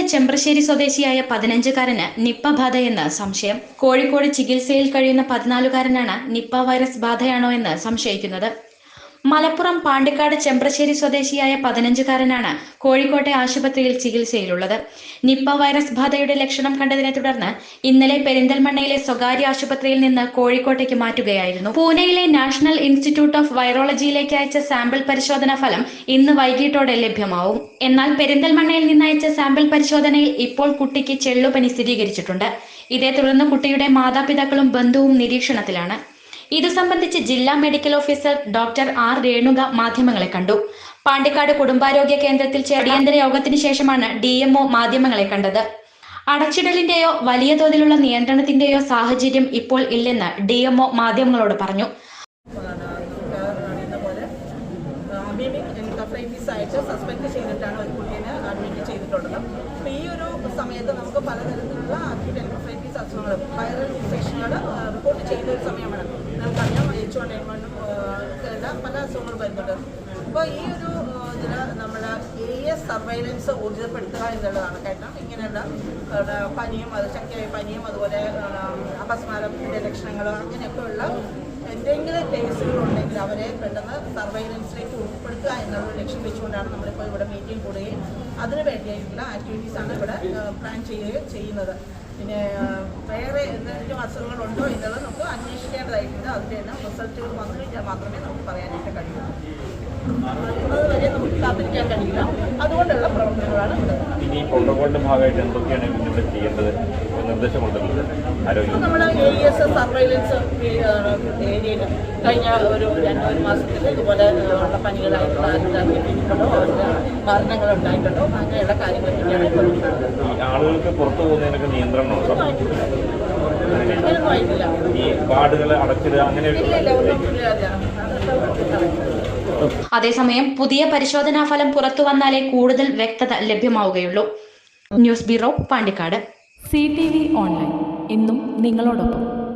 Pandikkad Chembrasseri സ്വദേശിയായ പതിനഞ്ചുകാരന് Nipah ബാധയെന്ന് സംശയം. കോഴിക്കോട് ചികിത്സയിൽ കഴിയുന്ന പതിനാലുകാരനാണ് നിപ്പ വൈറസ് ബാധയാണോ എന്ന് സംശയിക്കുന്നത്. മലപ്പുറം പാണ്ടിക്കാട് ചെമ്പ്രശ്ശേരി സ്വദേശിയായ പതിനഞ്ചുകാരനാണ് കോഴിക്കോട്ടെ ആശുപത്രിയിൽ ചികിത്സയിലുള്ളത്. നിപ്പ വൈറസ് ബാധയുടെ ലക്ഷണം കണ്ടതിനെ തുടർന്ന് ഇന്നലെ പെരിന്തൽമണ്ണയിലെ സ്വകാര്യ ആശുപത്രിയിൽ നിന്ന് കോഴിക്കോട്ടേക്ക് മാറ്റുകയായിരുന്നു. പൂനെയിലെ നാഷണൽ ഇൻസ്റ്റിറ്റ്യൂട്ട് ഓഫ് വൈറോളജിയിലേക്ക് അയച്ച സാമ്പിൾ പരിശോധനാ ഫലം ഇന്ന് വൈകിട്ടോടെ ലഭ്യമാവും. എന്നാൽ പെരിന്തൽമണ്ണയിൽ നിന്ന് അയച്ച സാമ്പിൾ പരിശോധനയിൽ ഇപ്പോൾ കുട്ടിക്ക് ചെള്ളുപനി സ്ഥിരീകരിച്ചിട്ടുണ്ട്. ഇതേ തുടർന്ന് കുട്ടിയുടെ മാതാപിതാക്കളും ബന്ധുവും നിരീക്ഷണത്തിലാണ്. ഇതു സംബന്ധിച്ച് ജില്ലാ medical officer doctor R Renuka മാധ്യമങ്ങളെ കണ്ടു. പാണ്ടിക്കാട് കുടുംബാരോഗ്യ കേന്ദ്രത്തിൽ അടിയന്തര യോഗത്തിന് ശേഷമാണ് ഡി മാധ്യമങ്ങളെ കണ്ടത്. അടച്ചിടലിന്റെയോ വലിയ തോതിലുള്ള നിയന്ത്രണത്തിന്റെയോ സാഹചര്യം ഇപ്പോൾ ഇല്ലെന്ന് ഡി മാധ്യമങ്ങളോട് പറഞ്ഞു. ചെയ്തിട്ടാണ് ഒരു അഡ്മിറ്റ് സമയത്ത് നമുക്ക് പലതരത്തിലുള്ള അസുഖങ്ങൾ വൈറൽ ഇൻഫെക്ഷനുകൾ റിപ്പോർട്ട് ചെയ്യുന്ന ഒരു സമയമാണ്. നമുക്കറിയാം എച്ച് വൺ എൻ വണ്ണും പല അസുഖങ്ങളും വരുന്നുണ്ട്. അപ്പോൾ ഈ ഒരു ഇതിൽ നമ്മൾ എസ് സർവൈലൻസ് ഊർജിതപ്പെടുത്തുക എന്നുള്ളതാണ്. കാരണം ഇങ്ങനെയുള്ള പനിയും അത് ശക്തിയായ പനിയും അതുപോലെ അപസ്മാരത്തിന്റെ ലക്ഷണങ്ങളും അങ്ങനെയൊക്കെയുള്ള അവരെ പെട്ടെന്ന് സർവൈലൻസിലേക്ക് ഉൾപ്പെടുത്തുക എന്നുള്ള ലക്ഷ്യം വെച്ചുകൊണ്ടാണ് നമ്മളിപ്പോൾ ഇവിടെ മീറ്റിംഗ് കൂടുകയും. അതിനു വേണ്ടിയിട്ടുള്ള ആക്ടിവിറ്റീസാണ് ഇവിടെ പ്ലാൻ ചെയ്യുകയും ചെയ്യുന്നത്. പിന്നെ വേറെ എന്തെങ്കിലും അസുഖങ്ങളുണ്ടോ എന്നുള്ളത് നമുക്ക് അന്വേഷിക്കേണ്ടതായിട്ടുണ്ട്. അതിന്റെ എല്ലാം റിസൾട്ടുകൾ വന്നു കഴിഞ്ഞാൽ മാത്രമേ നമുക്ക് പറയാനായിട്ട് കഴിയൂ. കാത്തിരിക്കാൻ കഴിയില്ല അതുകൊണ്ടുള്ള പ്രവർത്തനങ്ങളാണ് ഇനി പ്രോട്ടോകോളിന്റെ ഭാഗമായിട്ട് എന്തൊക്കെയാണ് ഇവിടെ ചെയ്യേണ്ടത്? നിർദ്ദേശമുണ്ടല്ലോ ആരോഗ്യ നമ്മൾ എ എസ് സർവൈലൻസ് ഏരിയയിൽ കഴിഞ്ഞ ഒരു രണ്ട് ഒരു മാസത്തിൽ ഇതുപോലെ ഉള്ള പനികളായിട്ടുള്ള ഉണ്ടായിട്ടുണ്ടോ മരണങ്ങൾ ഉണ്ടായിട്ടുണ്ടോ അങ്ങനെയുള്ള കാര്യങ്ങൾ ആളുകൾക്ക് പുറത്തു പോകുന്നതിനൊക്കെ നിയന്ത്രണമുണ്ടോ ഈ വാർഡുകൾ അടച്ചിടുക അങ്ങനെ അതേസമയം പുതിയ പരിശോധനാ ഫലം പുറത്തു വന്നാലേ കൂടുതൽ വ്യക്തത ലഭ്യമാവുകയുള്ളൂ. News bureau Pandikkad. C T V online. ഇന്നും നിങ്ങളോടൊപ്പം.